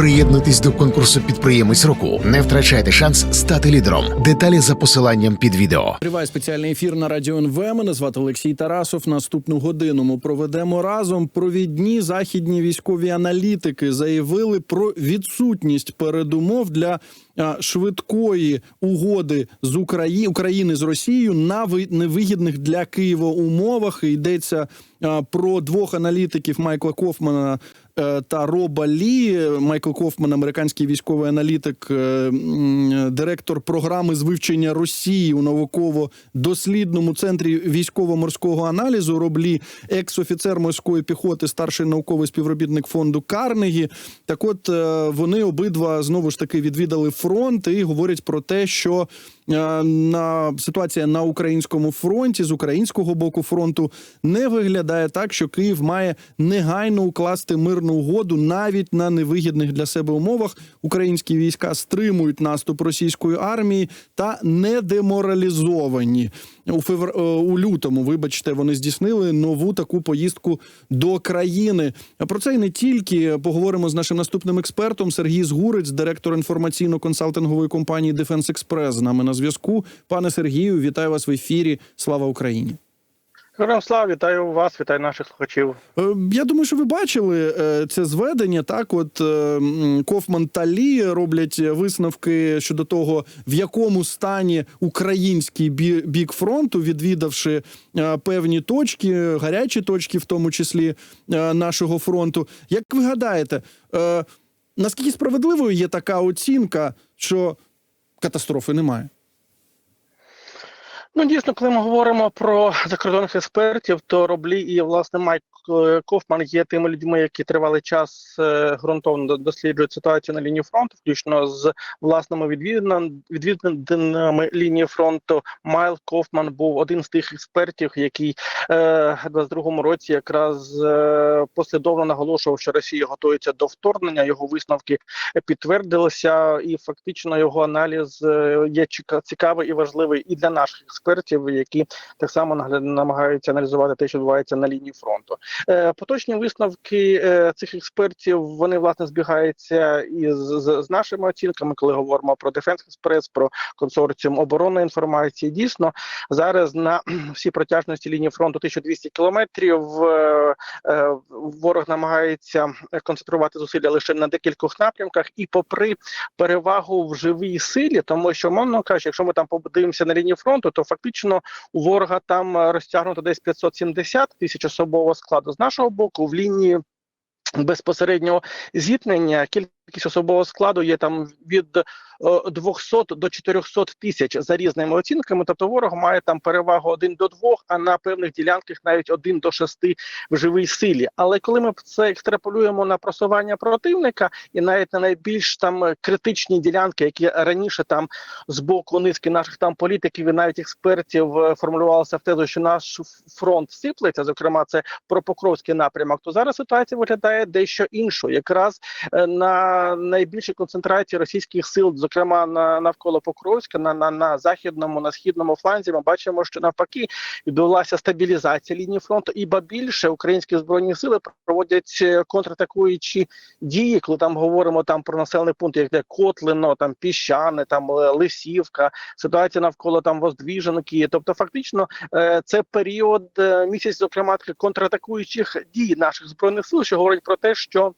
Приєднуйтесь до конкурсу підприємець року. Не втрачайте шанс стати лідером. Деталі за посиланням під відео. Триває спеціальний ефір на радіо НВ. Мене звати Олексій Тарасов. Наступну годину ми проведемо разом. Провідні західні військові аналітики заявили про відсутність передумов для швидкої угоди з Украї... України з Росією на ви- невигідних для Києва умовах. Йдеться а, про двох аналітиків Майкла Кофмана е, та Роба Лі. Майкл Кофман, американський військовий аналітик, е, директор програми з вивчення Росії у науково-дослідному центрі військово-морського аналізу. Роб Лі, екс-офіцер морської піхоти, старший науковий співробітник фонду Карнегі. Так, от е, вони обидва знову ж таки відвідали фронт і говорять про те, що е, на ситуація на українському фронті з українського боку фронту не виглядає так, що Київ має негайно укласти мирну угоду навіть на невигідних для себе умовах. Українські війська стримують наступ російської армії та не деморалізовані у февр... е, у лютому. Вибачте, вони здійснили нову таку поїздку до країни. Про це і не тільки поговоримо з нашим наступним експертом Сергій Згурець, директор інформаційно-консалтингової компанії Дефенс Експрес. З нами на зв'язку. Пане Сергію, вітаю вас в ефірі. Слава Україні. Слава, вітаю вас, вітаю наших слухачів. Е, Я думаю, що ви бачили е, це зведення. Так, от е, Кофман та Лі роблять висновки щодо того, в якому стані український бік фронту, відвідавши певні точки, гарячі точки, в тому числі нашого фронту. Як ви гадаєте, наскільки справедливою є така оцінка, що катастрофи немає? Ну дійсно, коли ми говоримо про закордонних експертів, то Роблі і власне Майк е, Кофман є тими людьми, які тривалий час е, ґрунтовно досліджують ситуацію на лінії фронту, включно з власними відвідинами лінії фронту. Майл Кофман був один з тих експертів, який е, в 22-му році якраз е, послідовно наголошував, що Росія готується до вторгнення. Його висновки підтвердилися, і фактично його аналіз е, є цікавий і важливий і для наших експертів, які так само намагаються аналізувати те, що відбувається на лінії фронту. Е, Поточні висновки е, цих експертів вони власне збігаються із з, з нашими оцінками, коли говоримо про Defense Express, про консорціум оборонної інформації. Дійсно, зараз на всі протяжності лінії фронту 1200 кілометрів. е, Ворог намагається концентрувати зусилля лише на декількох напрямках, і попри перевагу в живій силі, тому що мовно кажучи, якщо ми там подивимося на лінії фронту, то фактично у ворога там е, розтягнуто десь 570 тисяч особового складу. З нашого боку, в лінії безпосереднього зіткнення кількість особового складу є там від е, 200 до 400 тисяч за різними оцінками. Тобто ворог має там перевагу 1 до 2, а на певних ділянках навіть 1 до 6 в живій силі. Але коли ми це екстраполюємо на просування противника, і навіть на найбільш там е, критичні ділянки, які раніше там з боку низки наших там політиків і навіть експертів е, формулювалася в тезу, що наш фронт сиплеться, зокрема, це про Покровський напрямок. То зараз ситуація виглядає дещо іншою. Якраз е, на найбільшій концентрації російських сил, зокрема на навколо Покровська, на, на, на західному, на східному фланзі, ми бачимо, що навпаки відбулася стабілізація лінії фронту, і ба більше українські збройні сили проводять е, контратакуючі дії, коли там говоримо там про населений пункт, як де Котлино, там Піщани, там е, Лисівка, ситуація навколо там Воздвіженки. Тобто, фактично, е, це період місяць, зокрема контратакуючих дій наших збройних сил, що говорить про те, що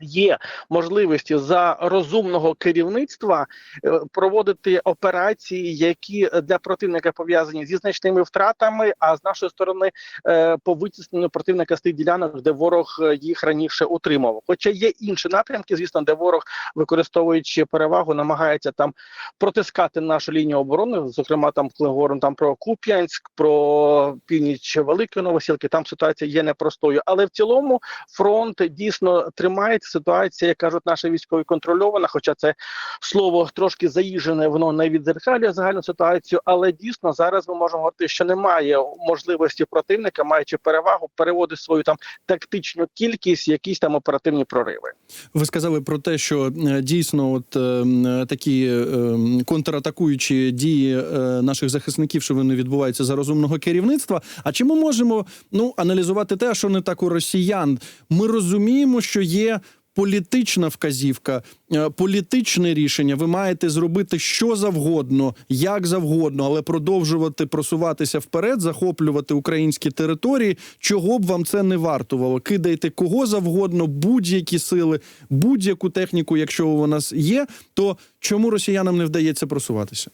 Є можливості за розумного керівництва е, проводити операції, які для противника пов'язані зі значними втратами. А з нашої сторони е, по витісненню противника з тих ділянок, де ворог е, їх раніше утримував. Хоча є інші напрямки, звісно, де ворог, використовуючи перевагу, намагається там протискати нашу лінію оборони. Зокрема, там коли там про Куп'янськ, про північ Великої Новосілки. Там ситуація є непростою, але в цілому фронт дійсно тримає ситуація, як кажуть наші військові, контрольована. Хоча це слово трошки заїжене, воно не відзеркалює загальну ситуацію. Але дійсно зараз ми можемо говорити, що немає можливості противника, маючи перевагу, переводити свою там тактичну кількість, якісь там оперативні прориви. Ви сказали про те, що е, дійсно, от е, такі е, контратакуючі дії е, наших захисників, що вони відбуваються за розумного керівництва. А чи ми можемо ну аналізувати те, що не так у росіян? Ми розуміємо, що є політична вказівка, е, політичне рішення. Ви маєте зробити що завгодно, як завгодно, але продовжувати просуватися вперед, захоплювати українські території. Чого б вам це не вартувало? Кидайте кого завгодно, будь-які сили, будь-яку техніку, якщо у нас є, то чому росіянам не вдається просуватися?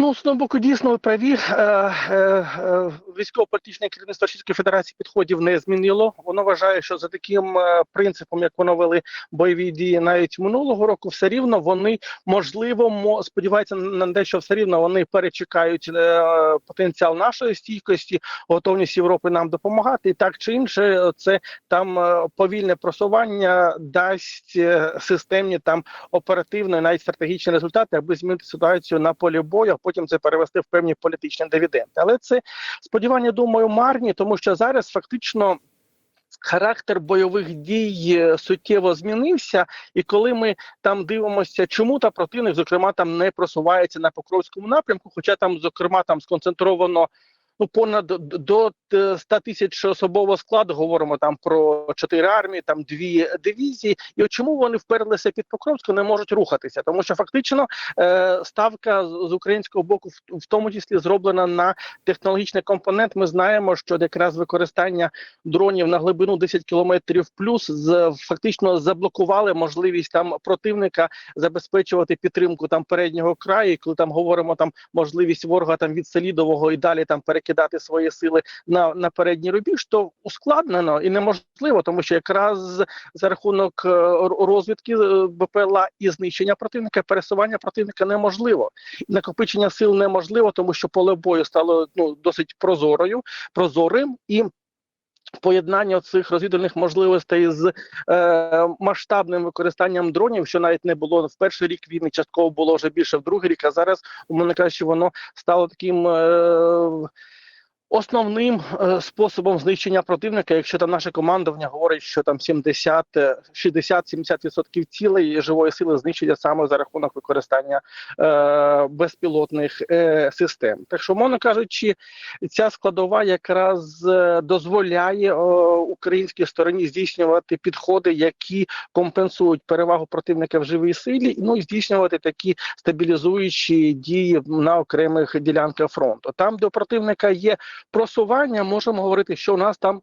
Ну, з одного боку, дійсно ви праві. Е, е, е, Військово-політичне керівництво Російської Федерації підходів не змінило. Воно вважає, що за таким принципом, як воно вели бойові дії навіть минулого року, все рівно вони можливо мо, сподіваються на те, що все рівно вони перечекають потенціал нашої стійкості, готовність Європи нам допомагати. І так чи інше, це там повільне просування дасть системні там оперативно і навіть стратегічні результати, аби змінити ситуацію на полі бою, потім це перевести в певні політичні дивіденди. Але це сподівання, думаю, марні, тому що зараз фактично. Характер бойових дій е, суттєво змінився, і коли ми там дивимося, чому та противник, зокрема, там не просувається на Покровському напрямку, хоча там, зокрема, там сконцентровано ну понад до е, 100 тисяч особового складу. Говоримо там про чотири армії, там дві дивізії. І от чому вони вперлися під Покровську, не можуть рухатися, тому що фактично е, ставка з українського боку, в тому числі зроблена на технологічний компонент. Ми знаємо, що якраз використання дронів на глибину 10 кілометрів плюс з фактично заблокували можливість там противника забезпечувати підтримку там переднього краю. І коли там говоримо там можливість ворога там від Селідового і далі там перекидати свої сили на, на передній рубіж, то ускладнено і неможливо, тому що якраз за рахунок е, розвідки е, БПЛА і знищення противника, пересування противника неможливо. Накопичення сил неможливо, тому що поле бою стало ну досить прозорою, прозорим і. Поєднання цих розвідувальних можливостей з е, масштабним використанням дронів, що навіть не було в перший рік війни, частково було вже більше в другий рік. А зараз у мене кажучи, воно стало таким е, основним е, способом знищення противника. Якщо там наше командування говорить, що там 70, е, 60-70% цілей живої сили знищення саме за рахунок використання е, безпілотних е, систем. Так що, мовно кажучи, ця складова якраз е, дозволяє е, українській стороні здійснювати підходи, які компенсують перевагу противника в живій силі, ну і здійснювати такі стабілізуючі дії на окремих ділянках фронту. Там, де у противника є просування, можемо говорити, що у нас там.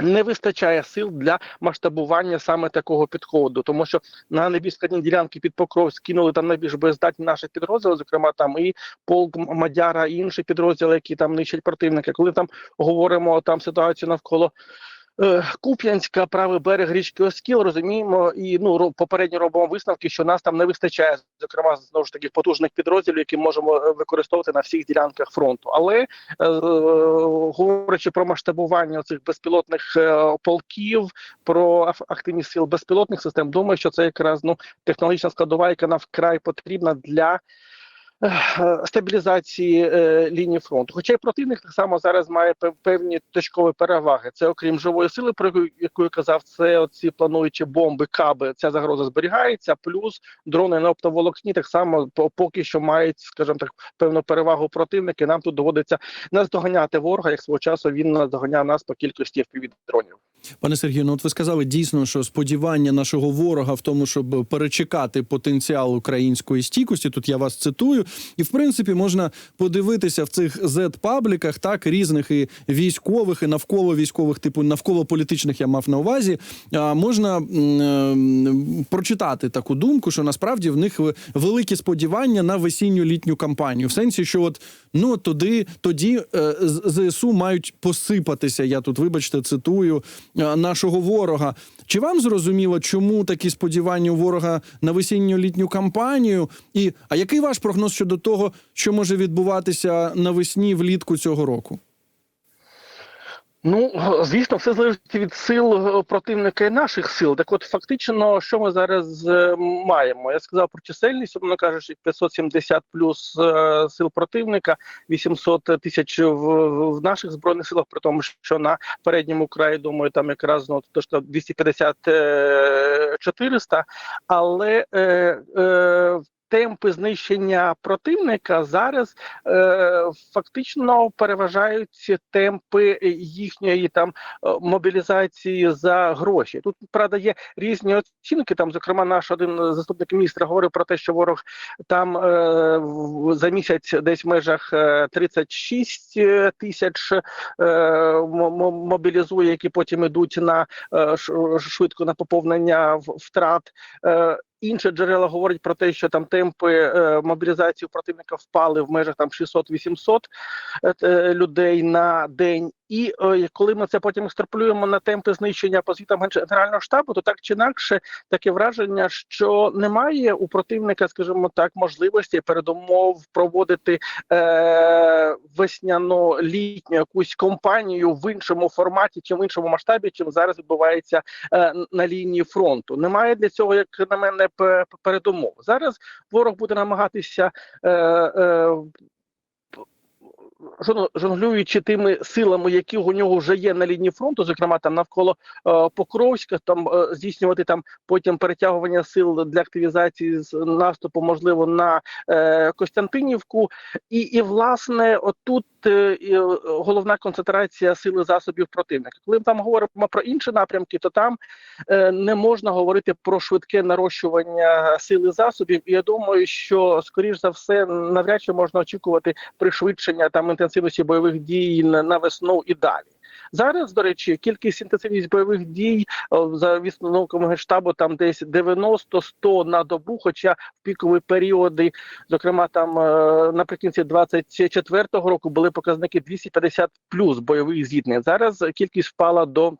Не вистачає сил для масштабування саме такого підходу, тому що на найбільш складні ділянки під Покров скинули там найбільш бездатні наші підрозділи, зокрема там і полк Мадяра, і інші підрозділи, які там нищать противника. Коли там говоримо там ситуацію навколо. Е, Куп'янська, правий берег річки Оскіл, розуміємо, і ну попередньо робимо висновки, що нас там не вистачає, зокрема знову ж таких потужних підрозділів, які можемо е, використовувати на всіх ділянках фронту. Але е, говорячи про масштабування цих безпілотних е, полків, про активність сил безпілотних систем, думаю, що це якраз ну технологічна складова, яка нам вкрай потрібна для. Е, Стабілізації е, лінії фронту, хоча й противник так само зараз має пев- певні точкові переваги. Це окрім живої сили, про яку, я казав, це оці плануючі бомби, каби. Ця загроза зберігається. Плюс дрони на оптоволокні так само по- поки що мають, скажімо так, певну перевагу противники. Нам тут доводиться наздоганяти ворога, як свого часу він наздоганяв нас по кількості fpv дронів. Пане Сергію, ну от ви сказали дійсно, що сподівання нашого ворога в тому, щоб перечекати потенціал української стійкості. Тут я вас цитую, і в принципі можна подивитися в цих Z-пабліках, так різних і військових, і навколо військових, типу навколо політичних я мав на увазі. А можна ем, прочитати таку думку, що насправді в них великі сподівання на весінню літню кампанію, в сенсі, що от ну туди тоді е, ЗСУ мають посипатися. Я тут, вибачте, цитую нашого ворога. Чи вам зрозуміло, чому такі сподівання у ворога на весінню літню кампанію? І а який ваш прогноз щодо того, що може відбуватися навесні влітку цього року? Ну, звісно, все залежить від сил е, противника і наших сил. Так от, фактично, що ми зараз е, маємо? Я сказав про чисельність, умовно кажучи, 570 плюс е, сил противника, 800 тисяч в, наших збройних силах, при тому, що на передньому краї, думаю, там якраз ну, то, що 250 е, 400, але е, е, темпи знищення противника зараз е, фактично переважають темпи їхньої там е, мобілізації за гроші. Тут правда є різні оцінки. Там, зокрема, наш один заступник міністра говорив про те, що ворог там е, за місяць десь в межах е, 36 тисяч е, м- м- мобілізує, які потім ідуть на е, швидко на поповнення втрат. Е, Інші джерела говорять про те, що там темпи е, мобілізації противника впали в межах там 600-800 е, е, людей на день. І коли ми це потім екстраполюємо на темпи знищення по звітам Генерального штабу, то так чи інакше таке враження, що немає у противника, скажімо так, можливості передумов проводити е, весняно-літню якусь кампанію в іншому форматі чи в іншому масштабі, чим зараз відбувається е, на лінії фронту. Немає для цього, як на мене, передумов. Зараз ворог буде намагатися. Е, е, жонглюючи тими силами, які у нього вже є на лінії фронту, зокрема там навколо е, Покровська, там е, здійснювати там потім перетягування сил для активізації з наступу, можливо, на е, Костянтинівку, і, і власне, отут е, е, головна концентрація сили засобів противника. Коли ми там говоримо про інші напрямки, то там е, не можна говорити про швидке нарощування сили засобів. І я думаю, що скоріш за все навряд чи можна очікувати пришвидшення там інтенсивності бойових дій на, весну і далі. Зараз, до речі, кількість інтенсивність бойових дій за висновками генштабу там десь 90-100 на добу. Хоча в пікові періоди, зокрема там е, наприкінці 24-го року, були показники 250 плюс бойових зіткнень. Зараз кількість впала до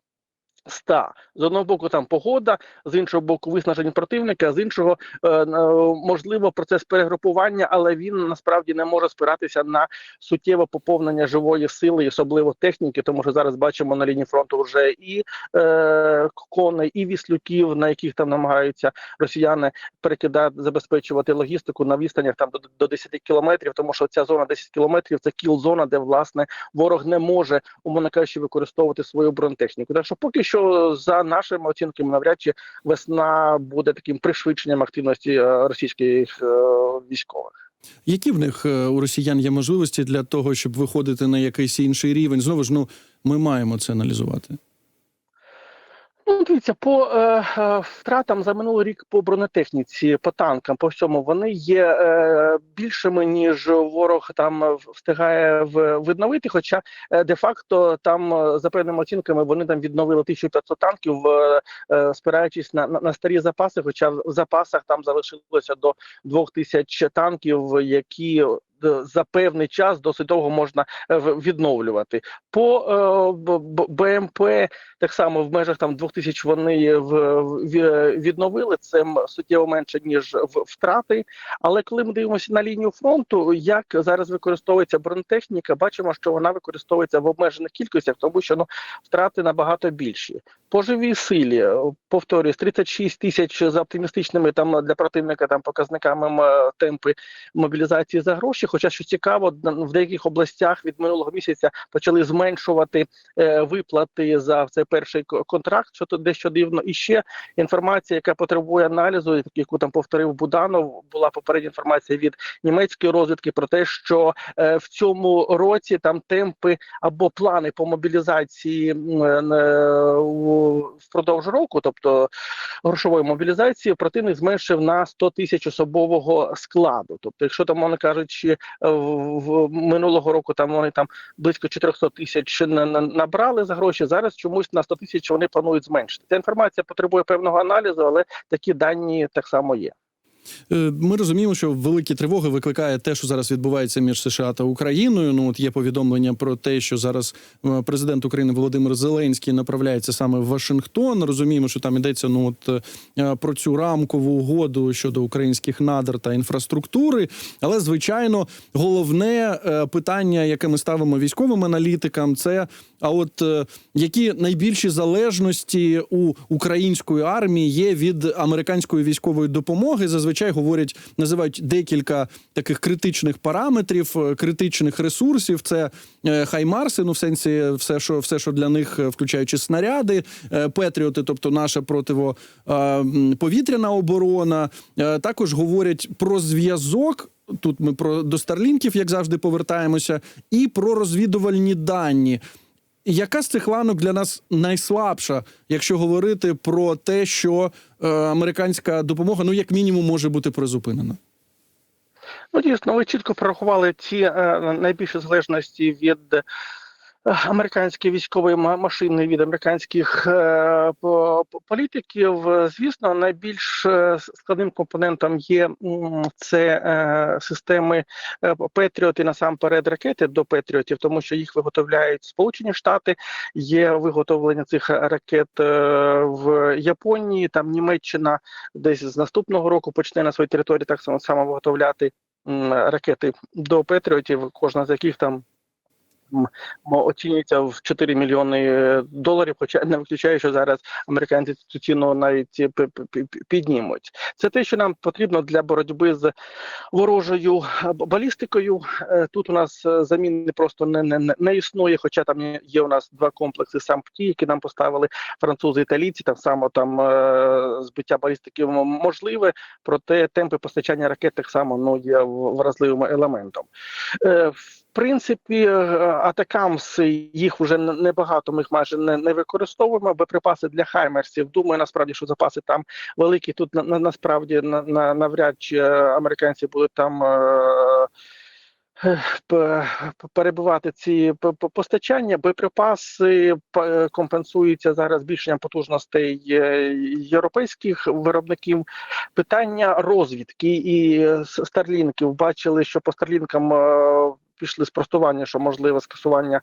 100. З одного боку там погода, з іншого боку, виснаження противника, з іншого е, е, можливо процес перегрупування, але він насправді не може спиратися на суттєве поповнення живої сили, особливо техніки, тому що зараз бачимо на лінії фронту вже і е, коней, і віслюків, на яких там намагаються росіяни перекидати, забезпечувати логістику на відстанях там до, до 10 кілометрів, тому що ця зона 10 кілометрів це кіл-зона, де власне ворог не може, умовно кажучи, використовувати свою бронетехніку. Так що поки що, за нашими оцінками, навряд чи весна буде таким пришвидшенням активності е, російських е, військових. Які в них е, у росіян є можливості для того, щоб виходити на якийсь інший рівень? Знову ж ну ми маємо це аналізувати. Ну, дивіться, по е, е, втратам за минулий рік по бронетехніці, по танкам, по всьому вони є е, більшими ніж ворог там встигає відновити. Хоча е, де-факто там е, за певними оцінками вони там відновили 1500 танків, е, спираючись на, на, на старі запаси. Хоча в запасах там залишилося до 2000 танків, які за певний час досить довго можна е, відновлювати. По е, БМП так само в межах там 2000 вони відновили. Це суттєво менше ніж втрати. Але коли ми дивимося на лінію фронту, як зараз використовується бронетехніка, бачимо, що вона використовується в обмежених кількостях, тому що ну втрати набагато більші. По живій силі е, повторюсь, 36 тисяч за оптимістичними там для противника там показниками темпи мобілізації за гроші. Хоча що цікаво, в деяких областях від минулого місяця почали зменшувати е, виплати за цей перший контракт, що тут дещо дивно. І ще інформація, яка потребує аналізу, яку там повторив Буданов, була попередня інформація від німецької розвідки про те, що е, в цьому році там темпи або плани по мобілізації е, впродовж року, тобто грошової мобілізації, противник зменшив на 100 тисяч особового складу. Тобто, якщо там вони кажучи, в, в минулого року там вони там близько 400 тисяч на- на- набрали за гроші. Зараз чомусь на 100 тисяч вони планують зменшити. Ця інформація потребує певного аналізу, але такі дані так само є. Е, Ми розуміємо, що великі тривоги викликає те, що зараз відбувається між США та Україною. Ну от є повідомлення про те, що зараз е, президент України Володимир Зеленський направляється саме в Вашингтон. Розуміємо, що там йдеться ну от е, про цю рамкову угоду щодо українських надр та інфраструктури. Але звичайно, головне питання, яке ми ставимо військовим аналітикам, це А от е, які найбільші залежності у української армії є від американської військової допомоги? Зазвичай говорять, називають декілька таких критичних параметрів, е, критичних ресурсів. Це е, хаймарси, ну в сенсі, все, що все, що для них, включаючи снаряди, петріоти, тобто наша противоповітряна оборона. Також говорять про зв'язок. Тут ми про до Старлінків, як завжди, повертаємося, і про розвідувальні дані. Яка з цих ланок для нас найслабша, якщо говорити про те, що е, американська допомога, ну як мінімум, може бути призупинена? Ну, дійсно, ви чітко порахували ті е, найбільші залежності від американської військової машини від американських е, по- по- політиків. Звісно, найбільш е, складним компонентом є це е, системи Петріот і насамперед ракети до Петріотів, тому що їх виготовляють Сполучені Штати. Є виготовлення цих ракет в Японії. Там Німеччина десь з наступного року почне на своїй території так само виготовляти ракети до Петріотів, кожна з яких там оцінюється в 4 мільйони е, доларів, хоча не виключаю, що зараз американці цю ціну навіть пі- піднімуть. Це те, що нам потрібно для боротьби з ворожою е, балістикою. Е, Тут у нас е, заміни просто не, не, не- існує, хоча там є- у нас два комплекси САМПТІ, які нам поставили французи італійці. Так само там е, збиття балістики можливе, проте темпи постачання ракет так само ну, є вразливим елементом. Принципі, е, атакамс їх вже небагато. Ми їх майже не, не використовуємо. Боєприпаси для хаймерсів. Думаю, насправді, що запаси там великі. Тут на, на насправді на, на навряд чи е, американці будуть там. Е, п- п- Перебивати ці постачання, боєприпаси компенсуються зараз збільшенням потужностей європейських виробників. Питання розвідки і старлінків бачили, що по старлінкам пішли спростування, що можливе скасування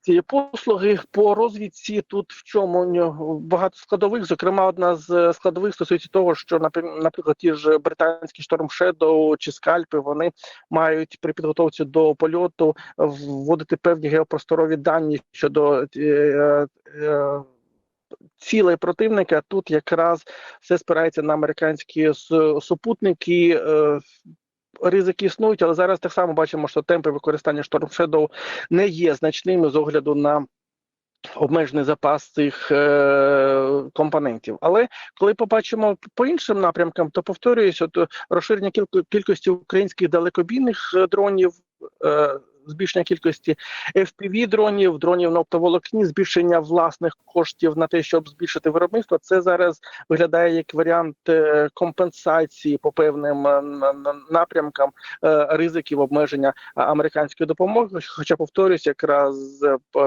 цієї послуги. По розвідці тут в чому багато складових. Зокрема, одна з складових стосується того, що наприклад, ті ж британські Shadow чи скальпи вони мають при підготовці до польоту вводити певні геопросторові дані щодо е, е, цілей противника. Тут якраз все спирається на американські супутники. Е, Ризики існують, але зараз так само бачимо, що темпи використання Storm Shadow не є значними з огляду на обмежений запас цих е, компонентів. Але коли побачимо по іншим напрямкам, то повторююсь, от розширення кілько- кількості українських далекобійних е, дронів. Е, Збільшення кількості FPV дронів, дронів на оптоволокні, збільшення власних коштів на те, щоб збільшити виробництво. Це зараз виглядає як варіант е, компенсації по певним е, на- на- напрямкам е, ризиків обмеження американської допомоги. Хоча повторюсь, якраз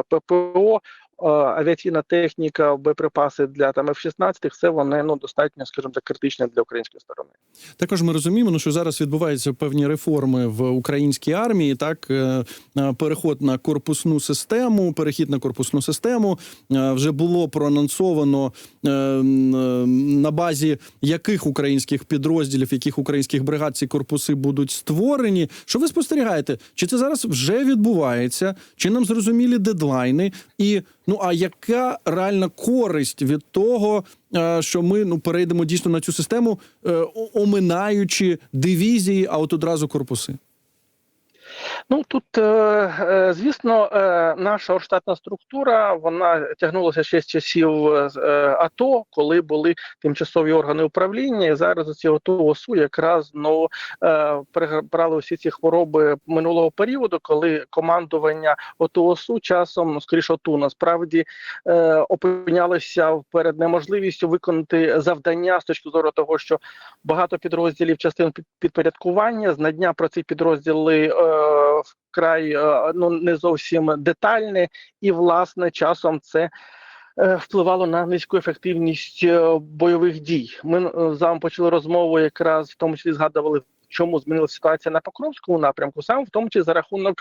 ППО. Е, Авіаційна техніка, боєприпаси для там F-16, все вони ну достатньо, скажімо так, критичні для української сторони. Також ми розуміємо, ну, що зараз відбуваються певні реформи в українській армії. Так, е, е, переход на корпусну систему, перехід на корпусну систему вже було проанонсовано на базі яких українських підрозділів, яких українських бригад ці корпуси будуть створені. Що ви спостерігаєте? Чи це зараз вже відбувається? Чи нам зрозумілі дедлайни? І ну а яка реальна користь від того, е, що ми ну перейдемо дійсно на цю систему, е, оминаючи дивізії, а от одразу корпуси? Ну тут, е, е, звісно, е, наша штатна структура вона тягнулася ще з часів АТО, коли були тимчасові органи управління. І зараз ці АТО ОСУ якраз ну, перебрали всі ці хвороби минулого періоду, коли командування ОТО ОСУ часом, ну скоріше ОТУ, насправді опинялися перед неможливістю виконати завдання з точки зору того, що багато підрозділів частин під- підпорядкування, знання про ці підрозділи вкрай е, ну не зовсім детальне, і власне часом це. е, Впливало на низьку ефективність е, бойових дій. Ми з вами почали розмову, якраз в тому числі згадували, чому змінилася ситуація на Покровському напрямку, саме в тому числі за рахунок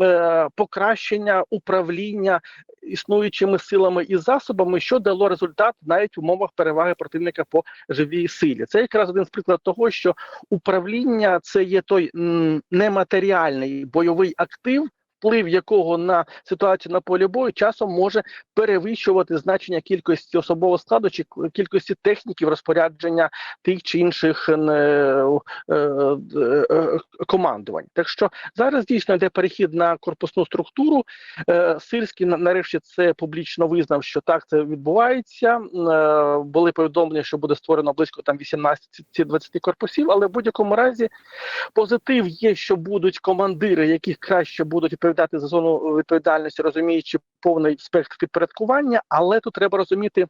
е, покращення управління існуючими силами і засобами, що дало результат навіть в умовах переваги противника по живій силі. Це якраз один з приклад того, що управління це є той нематеріальний бойовий актив. Вплив якого на ситуацію на полі бою часом може перевищувати значення кількості особового складу чи кількості техніків розпорядження тих чи інших е, е, е, командувань. Так що зараз дійсно йде перехід на корпусну структуру. Сирський нарешті це публічно визнав, що так це відбувається. Були повідомлення, що буде створено близько там 18-20 корпусів, але в будь-якому разі позитив є, що будуть командири, які краще будуть відповідати за зону відповідальності, розуміючи повний спектр підпорядкування, але тут треба розуміти.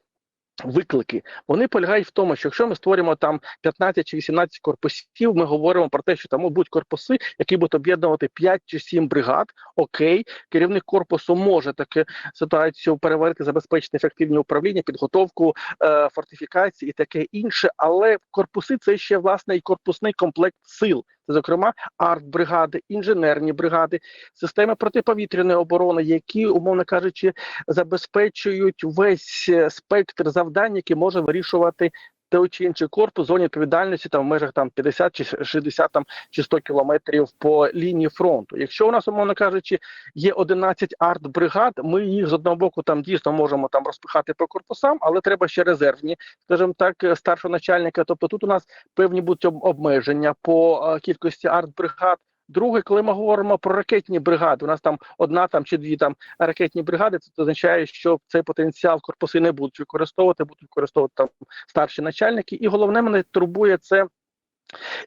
Виклики вони полягають в тому, що якщо ми створюємо там 15 чи 18 корпусів, ми говоримо про те, що там будуть корпуси, які будуть об'єднувати 5 чи 7 бригад. Окей, керівник корпусу може таку ситуацію переварити, забезпечити ефективне управління, підготовку е, фортифікації і таке інше. Але корпуси це ще власне і корпусний комплект сил. Зокрема, артбригади, інженерні бригади, системи протиповітряної оборони, які, умовно кажучи, забезпечують весь е, спектр завдань, які може вирішувати той чи інший корпус в зоні відповідальності там в межах там 50 чи 60 там чи 100 кілометрів по лінії фронту. Якщо у нас, умовно кажучи, є 11 артбригад, ми їх з одного боку там дійсно можемо там розпихати по корпусам, але треба ще резервні, скажімо так, старшого начальника. Тобто тут у нас певні будуть обмеження по е, кількості артбригад. Друге, коли ми говоримо про ракетні бригади, у нас там одна там чи дві там ракетні бригади, це означає, що цей потенціал корпуси не будуть використовувати, будуть використовувати там старші начальники. І головне мене турбує це.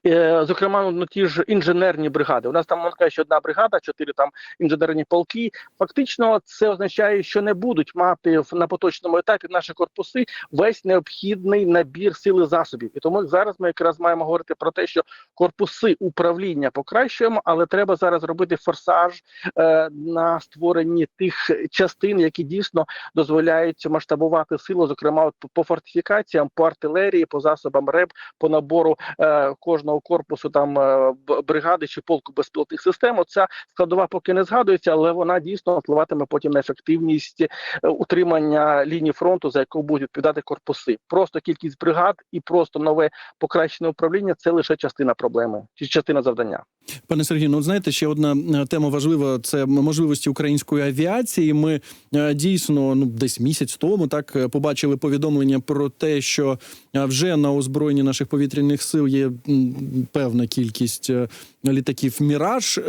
Е, Зокрема, ну ті ж інженерні бригади. У нас там сказати, що одна бригада, чотири там інженерні полки. Фактично, це означає, що не будуть мати в- на поточному етапі наші корпуси весь необхідний набір сили засобів. І тому зараз ми якраз маємо говорити про те, що корпуси управління покращуємо, але треба зараз робити форсаж е, на створенні тих частин, які дійсно дозволяють масштабувати силу, зокрема от по фортифікаціям, по артилерії, по засобам РЕБ, по набору е, кожного корпусу там е, бригади чи полку безпілотних систем. Оця складова поки не згадується, але вона дійсно впливатиме потім на ефективність е, утримання лінії фронту, за яку будуть відповідати корпуси. Просто кількість бригад і просто нове покращене управління це лише частина проблеми чи частина завдання. Пане Сергію, ну знаєте, ще одна е, тема важлива це можливості української авіації. Ми е, дійсно ну десь місяць тому так е, побачили повідомлення про те, що вже на озброєнні наших повітряних сил є певна кількість літаків Міраж.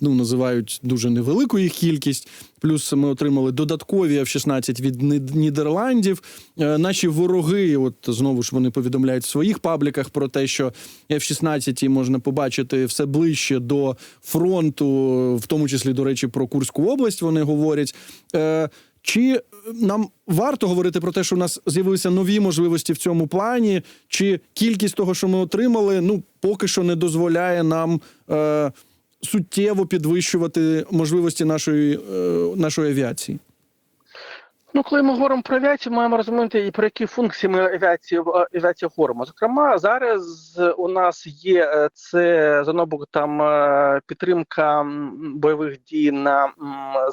Е, Ну називають дуже невелику їх кількість. Плюс ми отримали додаткові F-16 від Нідерландів. Е, Наші вороги, от знову ж вони повідомляють в своїх пабліках про те, що F-16 можна побачити все ближче до фронту, в тому числі, до речі, про Курську область. Вони говорять. Е, Чи нам варто говорити про те, що у нас з'явилися нові можливості в цьому плані, чи кількість того, що ми отримали, ну поки що не дозволяє нам е, суттєво підвищувати можливості нашої, е, нашої авіації? Ну, коли ми говоримо про авіацію, маємо розуміти і про які функції ми авіації в авіації говоримо. Зокрема, зараз у нас є е, це з одного боку там е, підтримка бойових дій на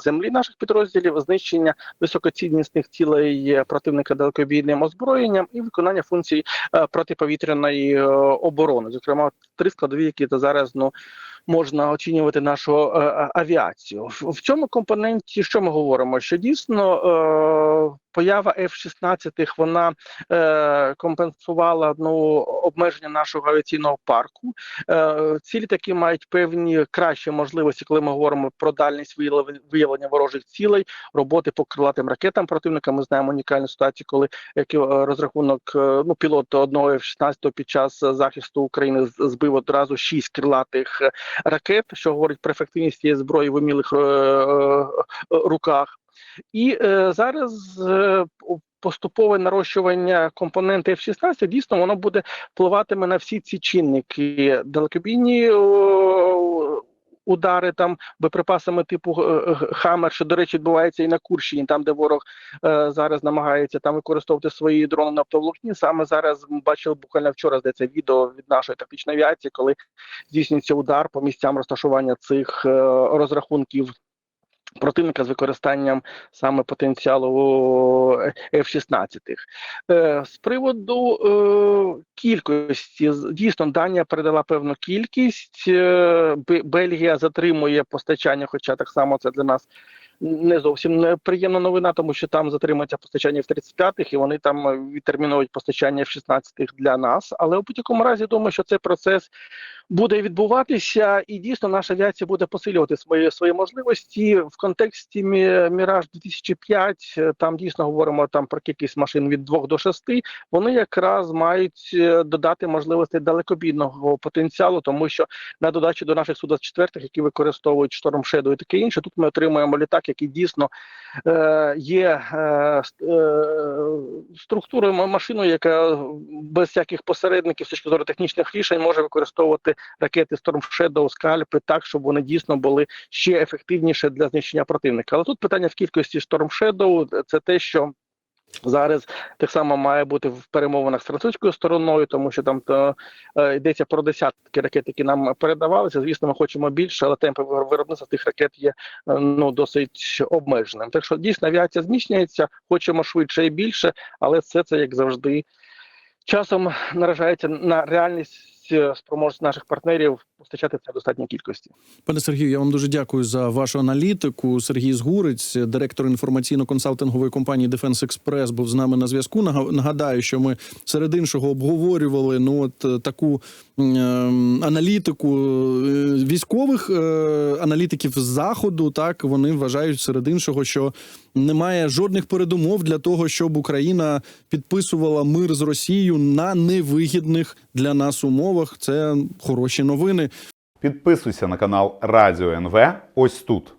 землі наших підрозділів, знищення високоціннісних цілей противника далекобійним озброєнням і виконання функцій е, протиповітряної е, оборони. Зокрема, три складові, які зараз ну. Можна оцінювати нашу е, е, авіацію. В, в цьому компоненті що ми говоримо? Що дійсно е, поява F-16 вона е, компенсувала ну, обмеження нашого авіаційного парку. Е, ці літаки мають певні кращі можливості, коли ми говоримо про дальність виявлення, ворожих цілей, роботи по крилатим ракетам противника. Ми знаємо унікальну ситуацію, коли як е, розрахунок е, ну пілот одного F-16 під час захисту України збив одразу шість крилатих е, ракет, що говорить про ефективність цієї зброї в умілих руках. І е, зараз е, поступове нарощування компоненти F-16 дійсно воно буде впливатиме на всі ці чинники далекобійні. Удари там боєприпасами типу е, Хаммер, що до речі відбувається і на Курщині, там де ворог е, зараз намагається там використовувати свої дрони на оптоволокні. Саме зараз бачили буквально вчора здається відео від нашої тактичної авіації, коли здійснюється удар по місцям розташування цих е, розрахунків противника з використанням саме потенціалу F-16. Е, З приводу е, кількості дійсно Данія передала певну кількість. е, Бельгія затримує постачання, хоча так само це для нас не зовсім неприємна новина, тому що там затримується постачання в 35-х, і вони там відтермінують постачання в 16-х для нас. Але у будь-якому разі думаю, що цей процес буде відбуватися, і дійсно наша авіація буде посилювати свої свої можливості. В контексті Мі- Міраж 2005 е, Там дійсно говоримо там про кількість машин від 2 до 6, Вони якраз мають е, додати можливості далекобійного потенціалу, тому що на додачу до наших су 24 які використовують Storm Shadow і таке інше, тут ми отримуємо літак, який дійсно е, є е, е, структурою машиною, яка без всяких посередників з точки зору технічних рішень може використовувати ракети Storm Shadow, скальпи так, щоб вони дійсно були ще ефективніше для знищення противника. Але тут питання в кількості Storm Shadow – це те, що Зараз так само має бути в перемовинах з французькою стороною, тому що там то, е, йдеться про десятки ракет, які нам передавалися. Звісно, ми хочемо більше, але темпи виробництва тих ракет є е, ну досить обмеженим. Так що дійсно авіація зміцнюється, хочемо швидше і більше, але все це як завжди часом наражається на реальність е, спроможність наших партнерів постачати це в достатній кількості. Пане Сергію, я вам дуже дякую за вашу аналітику. Сергій Згурець, директор інформаційно-консалтингової компанії Defense Express, був з нами на зв'язку. Нага- Нагадаю, що ми серед іншого обговорювали ну от е, таку ем, аналітику е, військових е, аналітиків з заходу. Так вони вважають серед іншого, що немає жодних передумов для того, щоб Україна підписувала мир з Росією на невигідних для нас умовах. Це хороші новини. Підписуйся на канал Радіо НВ ось тут.